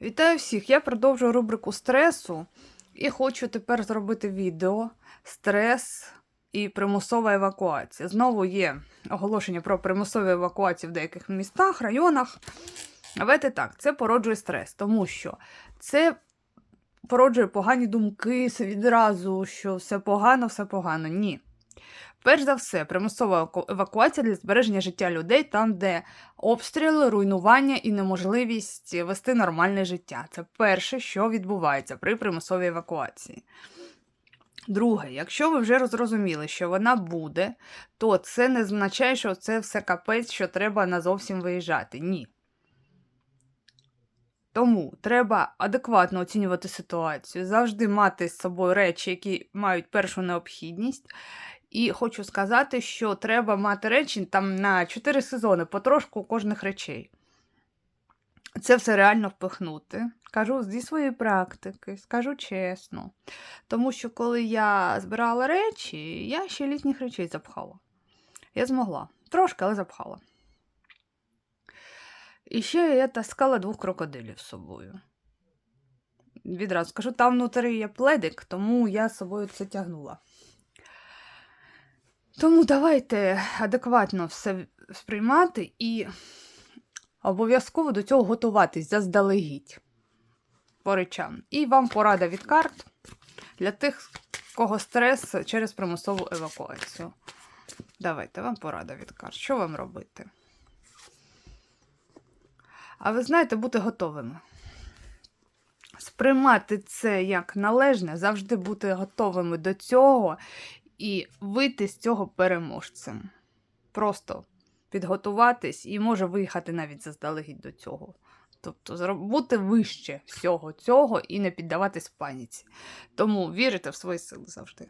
Вітаю всіх! Я продовжую рубрику стресу і хочу тепер зробити відео стрес і примусова евакуація. Знову є оголошення про примусові евакуації в деяких містах, районах. Давайте так, це породжує стрес, тому що це породжує погані думки відразу, що все погано, все погано. Ні. Перш за все, примусова евакуація для збереження життя людей там, де обстріли, руйнування і неможливість вести нормальне життя. Це перше, що відбувається при примусовій евакуації. Друге, якщо ви вже зрозуміли, що вона буде, то це не означає, що це все капець, що треба назовсім виїжджати. Ні. Тому треба адекватно оцінювати ситуацію, завжди мати з собою речі, які мають першу необхідність. І хочу сказати, що треба мати речі там на 4 сезони, потрошку кожних речей. Це все реально впихнути. Кажу зі своєї практики, скажу чесно. Тому що коли я збирала речі, я ще літніх речей запхала. Я змогла. Трошки, але запхала. І ще я таскала двох крокодилів з собою. Відразу скажу, там внутрі є пледик, тому я з собою це тягнула. Тому давайте адекватно все сприймати і обов'язково до цього готуватись заздалегідь по речам. І вам порада від карт для тих, кого стрес через примусову евакуацію. Давайте вам порада від карт. Що вам робити? А ви знаєте, бути готовими. Сприймати це як належне, завжди бути готовими до цього і вийти з цього переможцем. Просто підготуватись і може виїхати навіть заздалегідь до цього. Тобто бути вище всього цього і не піддаватись паніці. Тому вірите в свої сили завжди.